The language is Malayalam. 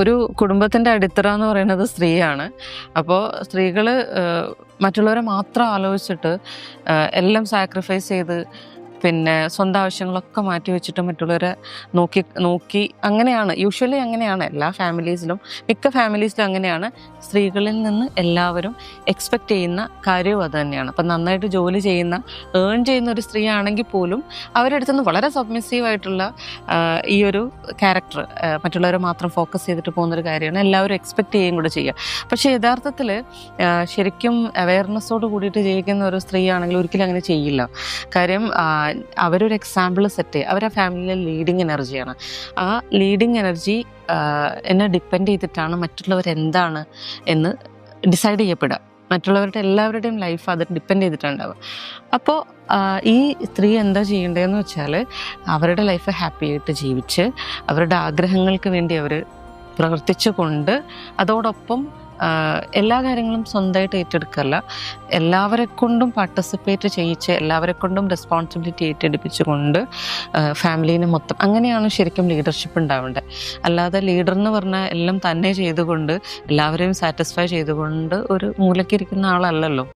ഒരു കുടുംബത്തിന്റെ അടിത്തറ എന്ന് പറയുന്നത് സ്ത്രീയാണ്. അപ്പോൾ സ്ത്രീകൾ മറ്റുള്ളവരെ മാത്രം ആലോചിച്ചിട്ട് എല്ലാം സാക്രിഫൈസ് ചെയ്ത് പിന്നെ സ്വന്തം ആവശ്യങ്ങളൊക്കെ മാറ്റി വെച്ചിട്ട് മറ്റുള്ളവരെ നോക്കി നോക്കി അങ്ങനെയാണ്. യൂഷ്വലി അങ്ങനെയാണ് എല്ലാ ഫാമിലീസിലും മിക്ക ഫാമിലീസിലും അങ്ങനെയാണ്. സ്ത്രീകളിൽ നിന്ന് എല്ലാവരും എക്സ്പെക്റ്റ് ചെയ്യുന്ന കാര്യവും അത് തന്നെയാണ്. അപ്പം നന്നായിട്ട് ജോലി ചെയ്യുന്ന ഏൺ ചെയ്യുന്ന ഒരു സ്ത്രീ ആണെങ്കിൽ പോലും അവരുടെ നിന്ന് വളരെ സബ്മിസീവ് ആയിട്ടുള്ള ഈ ഒരു ക്യാരക്ടർ മറ്റുള്ളവരെ മാത്രം ഫോക്കസ് ചെയ്തിട്ട് പോകുന്നൊരു കാര്യമാണ്. എല്ലാവരും എക്സ്പെക്റ്റ് ചെയ്യുകയും കൂടെ ചെയ്യുക. പക്ഷേ യഥാർത്ഥത്തിൽ ശരിക്കും അവയർനെസ്സോട് കൂടിയിട്ട് ജീവിക്കുന്ന ഒരു സ്ത്രീ ആണെങ്കിൽ ഒരിക്കലും അങ്ങനെ ചെയ്യില്ല. കാര്യം അവരൊരു എക്സാമ്പിൾ സെറ്റ് ചെയ്യുക അവരുടെ ഫാമിലിയിലെ ലീഡിങ് എനർജിയാണ് ആ ലീഡിങ് എനർജി എന്നെ ഡിപ്പെൻഡ് ചെയ്തിട്ടാണ് മറ്റുള്ളവർ എന്താണ് എന്ന് ഡിസൈഡ് ചെയ്യപ്പെടുക. മറ്റുള്ളവരുടെ എല്ലാവരുടെയും ലൈഫ് അത് ഡിപ്പെൻഡ് ചെയ്തിട്ടുണ്ടാവുക. അപ്പോൾ ഈ സ്ത്രീ എന്താ ചെയ്യേണ്ടതെന്ന് വെച്ചാൽ അവരുടെ ലൈഫ് ഹാപ്പിയായിട്ട് ജീവിച്ച് അവരുടെ ആഗ്രഹങ്ങൾക്ക് വേണ്ടി അവർ പ്രവർത്തിച്ചു കൊണ്ട് അതോടൊപ്പം എല്ലാ കാര്യങ്ങളും സ്വന്തമായിട്ട് ഏറ്റെടുക്കല്ല. എല്ലാവരെ കൊണ്ടും പാർട്ടിസിപ്പേറ്റ് ചെയ്യിച്ച് എല്ലാവരെ കൊണ്ടും റെസ്പോൺസിബിലിറ്റി ഏറ്റെടുപ്പിച്ചുകൊണ്ട് ഫാമിലീനെ മൊത്തം അങ്ങനെയാണ് ശരിക്കും ലീഡർഷിപ്പ് ഉണ്ടാവേണ്ടത്. അല്ലാതെ ലീഡർ എന്ന് പറഞ്ഞാൽ എല്ലാം തന്നെ ചെയ്തുകൊണ്ട് എല്ലാവരെയും സാറ്റിസ്ഫൈ ചെയ്തുകൊണ്ട് ഒരു മൂലക്കിരിക്കുന്ന ആളല്ലല്ലോ.